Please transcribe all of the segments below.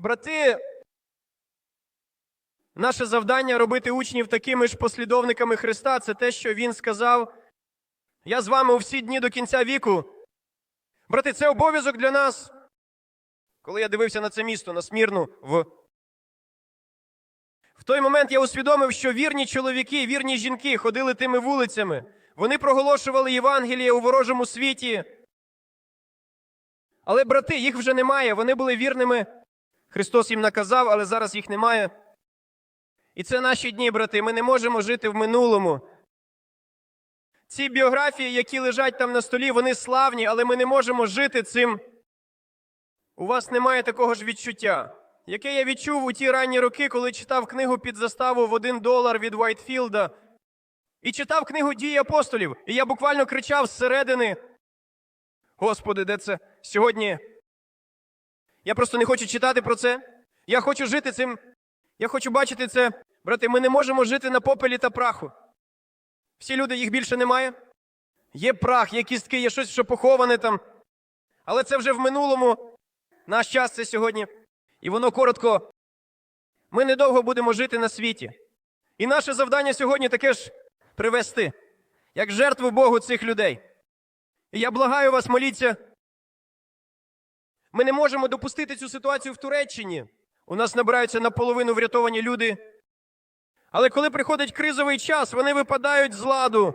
Брати, наше завдання робити учнів такими ж послідовниками Христа. Це те, що Він сказав. Я з вами у всі дні до кінця віку. Брати, це обов'язок для нас. Коли я дивився на це місто, на Смірну, в в той момент я усвідомив, що вірні чоловіки, вірні жінки ходили тими вулицями. Вони проголошували Євангеліє у ворожому світі. Але, брати, їх вже немає. Вони були вірними. Христос їм наказав, але зараз їх немає. І це наші дні, брати. Ми не можемо жити в минулому. Ці біографії, які лежать там на столі, вони славні, але ми не можемо жити цим. У вас немає такого ж відчуття, яке я відчув у ті ранні роки, коли читав книгу під заставу в один долар від Вайтфілда. І читав книгу дії апостолів. І я буквально кричав зсередини. Господи, де це сьогодні? Я просто не хочу читати про це. Я хочу жити цим. Я хочу бачити це. Брати, ми не можемо жити на попелі та праху. Всі люди, їх більше немає. Є прах, є кістки, є щось, що поховане там. Але це вже в минулому. Наш час це сьогодні. І воно коротко. Ми недовго будемо жити на світі. І наше завдання сьогодні таке ж привести, як жертву Богу цих людей. І я благаю вас, моліться. Ми не можемо допустити цю ситуацію в Туреччині. У нас набираються наполовину врятовані люди. Але коли приходить кризовий час, вони випадають з ладу.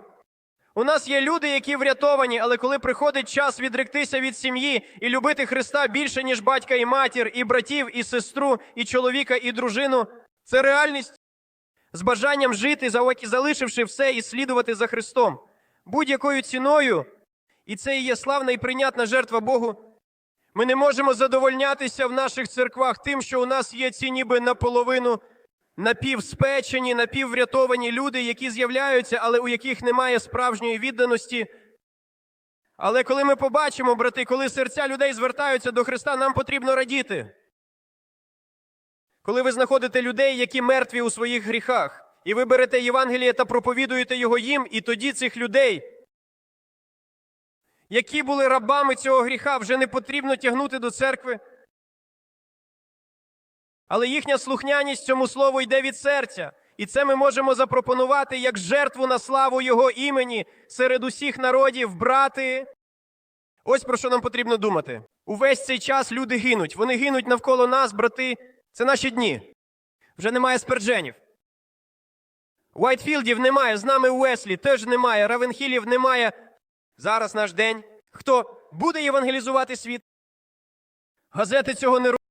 У нас є люди, які врятовані, але коли приходить час відректися від сім'ї і любити Христа більше, ніж батька і матір, і братів, і сестру, і чоловіка, і дружину, це реальність з бажанням жити, залишивши все і слідувати за Христом будь-якою ціною. І це і є славна і прийнятна жертва Богу. Ми не можемо задовольнятися в наших церквах тим, що у нас є ці ніби наполовину напівспечені, напівврятовані люди, які з'являються, але у яких немає справжньої відданості. Але коли ми побачимо, брати, коли серця людей звертаються до Христа, нам потрібно радіти. Коли ви знаходите людей, які мертві у своїх гріхах, і ви берете Євангеліє та проповідуєте його їм, і тоді цих людей, які були рабами цього гріха, вже не потрібно тягнути до церкви. Але їхня слухняність цьому слову йде від серця. І це ми можемо запропонувати як жертву на славу Його імені серед усіх народів, брати. Ось про що нам потрібно думати. Увесь цей час люди гинуть. Вони гинуть навколо нас, брати. Це наші дні. Вже немає спердженів. Уайтфілдів немає, з нами Уеслі теж немає, Равенхілів немає. Зараз наш день. Хто буде євангелізувати світ? Газети цього не роблять.